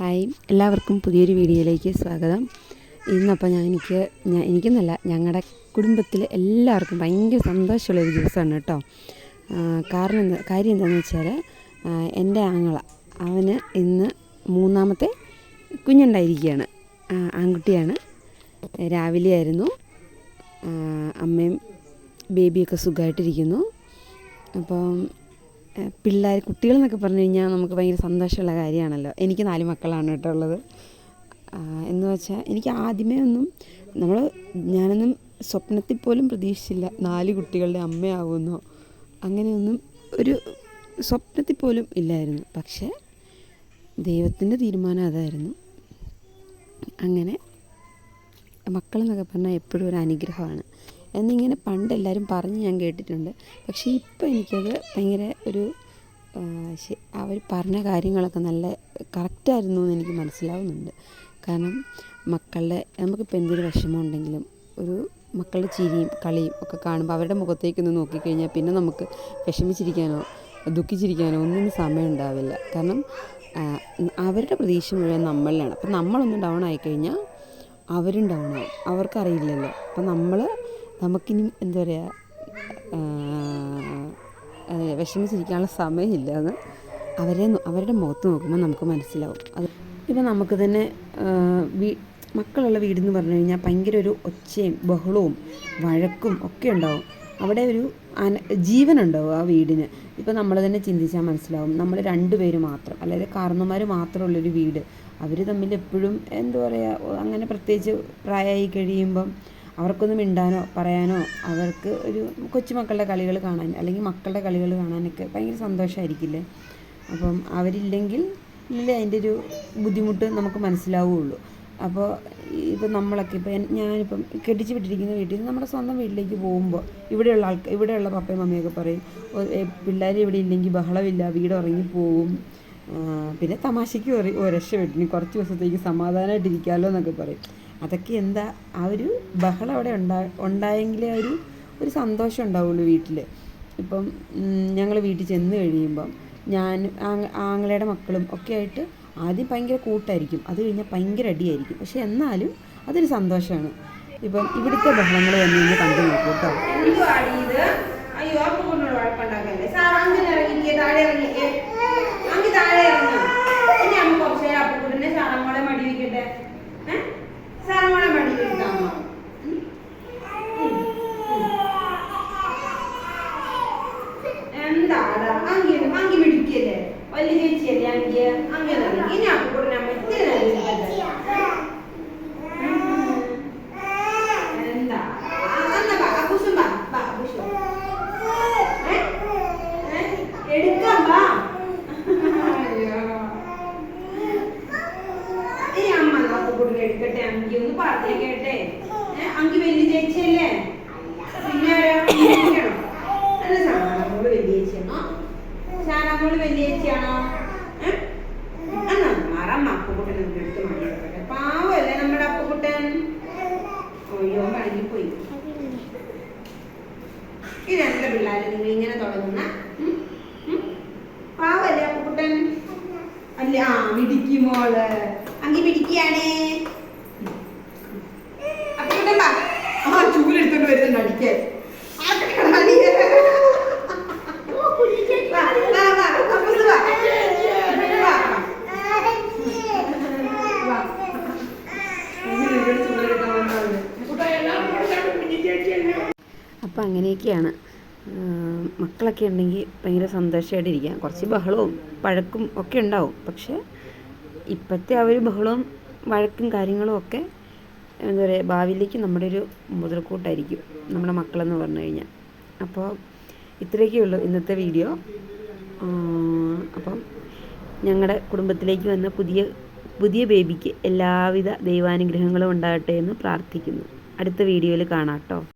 Hi എല്ലാവർക്കും പുതിയൊരു വീഡിയോയിലേക്ക് സ്വാഗതം. ഇന്നപ്പോൾ ഞാൻ എനിക്ക് ഞാൻ എനിക്കെന്നല്ല ഞങ്ങളുടെ കുടുംബത്തിൽ എല്ലാവർക്കും ഭയങ്കര സന്തോഷമുള്ള ഒരു ദിവസമാണ് കേട്ടോ. കാരണം എന്താ കാര്യം എന്താണെന്ന് വെച്ചാൽ എന്റെ ആങ്ങള അവന് ഇന്ന് മൂന്നാമത്തെ കുഞ്ഞുണ്ടായിരിക്കുകയാണ് ആൺകുട്ടിയാണ്. രാവിലെ ആയിരുന്നു. ആ, അമ്മയും ബേബിയൊക്കെ സുഖമായിട്ടിരിക്കുന്നു അപ്പം പിള്ളേർ കുട്ടികളെന്നൊക്കെ പറഞ്ഞു കഴിഞ്ഞാൽ നമുക്ക് ഭയങ്കര സന്തോഷമുള്ള കാര്യമാണല്ലോ. എനിക്ക് നാല് മക്കളാണ് കേട്ടോ ഉള്ളത്. എന്ന് വെച്ചാൽ എനിക്ക് ആദ്യമേ ഒന്നും നമ്മൾ ഞാനൊന്നും സ്വപ്നത്തിൽ പോലും പ്രതീക്ഷിച്ചില്ല നാല് കുട്ടികളുടെ അമ്മയാവുമെന്നോ അങ്ങനെയൊന്നും ഒരു സ്വപ്നത്തിൽ പോലും ഇല്ലായിരുന്നു. പക്ഷേ ദൈവത്തിന്റെ തീരുമാനം അതായിരുന്നു. അങ്ങനെ മക്കളെന്നൊക്കെ പറഞ്ഞാൽ എപ്പോഴും ഒരു അനുഗ്രഹമാണ്. എന്നിങ്ങനെ പണ്ട് എല്ലാവരും പറഞ്ഞ് ഞാൻ കേട്ടിട്ടുണ്ട്. പക്ഷേ ഇപ്പോൾ എനിക്കത് ഭയങ്കര ഒരു അവർ പറഞ്ഞ കാര്യങ്ങളൊക്കെ നല്ല കറക്റ്റായിരുന്നു എന്ന് എനിക്ക് മനസ്സിലാവുന്നുണ്ട്. കാരണം മക്കളുടെ നമുക്കിപ്പോൾ എന്തൊരു വിഷമം ഉണ്ടെങ്കിലും ഒരു മക്കളുടെ ചിരിയും കളിയും ഒക്കെ കാണുമ്പോൾ അവരുടെ മുഖത്തേക്കൊന്ന് നോക്കിക്കഴിഞ്ഞാൽ പിന്നെ നമുക്ക് വിഷമിച്ചിരിക്കാനോ ദുഃഖിച്ചിരിക്കാനോ ഒന്നും സമയം ഉണ്ടാവില്ല. കാരണം അവരുടെ പ്രതീക്ഷ മുഴുവൻ നമ്മളിലാണ്. അപ്പം നമ്മളൊന്ന് ഡൗൺ ആയിക്കഴിഞ്ഞാൽ അവരും ഡൗൺ ആവും. അവർക്കറിയില്ലല്ലോ. അപ്പം നമ്മൾ നമുക്കിനി എന്താ പറയുക വിഷമിച്ചിരിക്കാനുള്ള സമയമില്ല അത് അവരെ അവരുടെ മുഖത്ത് നോക്കുമ്പോൾ നമുക്ക് മനസ്സിലാവും. അത് ഇപ്പം നമുക്ക് തന്നെ വീ മക്കളുള്ള വീടെന്ന് പറഞ്ഞു കഴിഞ്ഞാൽ ഭയങ്കര ഒരു ഒച്ചയും ബഹളവും വഴക്കും ഒക്കെ ഉണ്ടാവും. അവിടെ ഒരു അന ജീവനുണ്ടാവും ആ വീടിന്. ഇപ്പം നമ്മൾ തന്നെ ചിന്തിച്ചാൽ മനസ്സിലാവും. നമ്മൾ രണ്ടുപേര് മാത്രം അതായത് കാരണന്മാർ മാത്രമുള്ളൊരു വീട്. അവർ തമ്മിൽ എപ്പോഴും എന്താ പറയുക അങ്ങനെ പ്രത്യേകിച്ച് പ്രായമായി കഴിയുമ്പം അവർക്കൊന്നും മിണ്ടാനോ പറയാനോ അവർക്ക് ഒരു കൊച്ചുമക്കളുടെ കളികൾ കാണാൻ അല്ലെങ്കിൽ മക്കളുടെ കളികൾ കാണാനൊക്കെ ഭയങ്കര സന്തോഷമായിരിക്കില്ലേ അപ്പം അവരില്ലെങ്കിൽ ഇല്ലേ അതിന്റെ ഒരു ബുദ്ധിമുട്ട് നമുക്ക് മനസ്സിലാവുകയുള്ളൂ അപ്പോൾ ഇപ്പം നമ്മളൊക്കെ ഇപ്പം ഞാനിപ്പം കെട്ടിച്ച് വിട്ടിരിക്കുന്ന വീട്ടിൽ നിന്ന് നമ്മുടെ സ്വന്തം വീട്ടിലേക്ക് പോകുമ്പോൾ ഇവിടെയുള്ള ആൾക്കാർ ഇവിടെയുള്ള പപ്പയും മമ്മിയൊക്കെ പറയും പിള്ളേർ ഇവിടെ ഇല്ലെങ്കിൽ ബഹളമില്ല വീട് ഉറങ്ങിപ്പോവും പിന്നെ തമാശയ്ക്ക് ഒരു രക്ഷ രക്ഷപ്പെട്ടു കുറച്ച് ദിവസത്തേക്ക് സമാധാനമായിട്ടിരിക്കാമല്ലോ എന്നൊക്കെ പറയും. അതൊക്കെ എന്താ ആ ഒരു ബഹളം അവിടെ ഉണ്ടാ ഉണ്ടായെങ്കിലേ ഒരു ഒരു സന്തോഷം ഉണ്ടാവുള്ളൂ വീട്ടിൽ ഇപ്പം ഞങ്ങൾ വീട്ടിൽ ചെന്ന് കഴിയുമ്പം ഞാൻ ആങ്ങ- ആങ്ങളയുടെ മക്കളും ഒക്കെ ആയിട്ട് ആദ്യം ഭയങ്കര കൂട്ടായിരിക്കും. അത് കഴിഞ്ഞാൽ ഭയങ്കര അടിയായിരിക്കും. പക്ഷെ എന്നാലും അതൊരു സന്തോഷമാണ് ഇപ്പം ഇവിടുത്തെ ബഹളങ്ങൾ തന്നെ ഒന്ന് കണ്ടു നോക്കൂ കേട്ടോ? അയ്യോ അപ്പൊ കൊണ്ടുള്ള കുഴപ്പമുണ്ടാക്കല്ലേ സാർ അങ്ങനെ ഇറങ്ങിക്കേ താഴെ ഇറങ്ങിക്കേ അങ്ങ് താഴെ ഇറങ്ങ. പ്രാർത്ഥിക്കട്ടെ ഏ, അങ്കി വലിയ ചേച്ചിയല്ലേ? പിന്നെ? അല്ല സാറാമോൾ വലിയ ചേച്ചിയാണോ? സാറാമോൾ വലിയ ചേച്ചിയാണോ? മാറാം അപ്പുകുട്ടൻ നമുക്ക് എടുത്ത് മണി എടുക്കട്ടെ പാവല്ലേ നമ്മുടെ അപ്പുകുട്ടൻ അയ്യോ കഴിഞ്ഞു പോയി ഇതെന്താ പിള്ളേരെ നിങ്ങൾ ഇങ്ങനെ തുടങ്ങുന്ന? പാവല്ലേ അപ്പുകുട്ടൻ അല്ല ആ മിടിക്കുമോൾ അങ്കി മിടിക്കാണേ അപ്പം അങ്ങനെയൊക്കെയാണ്. മക്കളൊക്കെ ഉണ്ടെങ്കിൽ ഭയങ്കര സന്തോഷമായിട്ടിരിക്കാം കുറച്ച് ബഹളവും പഴക്കും ഒക്കെ ഉണ്ടാവും. പക്ഷേ ഇപ്പോഴത്തെ ആ ഒരു ബഹളവും വഴക്കും കാര്യങ്ങളും ഒക്കെ എന്താ പറയുക ഭാവിയിലേക്ക് നമ്മുടെ ഒരു മുതൽക്കൂട്ടായിരിക്കും നമ്മുടെ മക്കളെന്ന് പറഞ്ഞു കഴിഞ്ഞാൽ. അപ്പോൾ ഇത്രയൊക്കെ ഉള്ളൂ ഇന്നത്തെ വീഡിയോ. അപ്പം ഞങ്ങളുടെ കുടുംബത്തിലേക്ക് വന്ന പുതിയ പുതിയ ബേബിക്ക് എല്ലാവിധ ദൈവാനുഗ്രഹങ്ങളും ഉണ്ടാകട്ടെ എന്ന് പ്രാർത്ഥിക്കുന്നു. അടുത്ത വീഡിയോയിൽ കാണാം കേട്ടോ.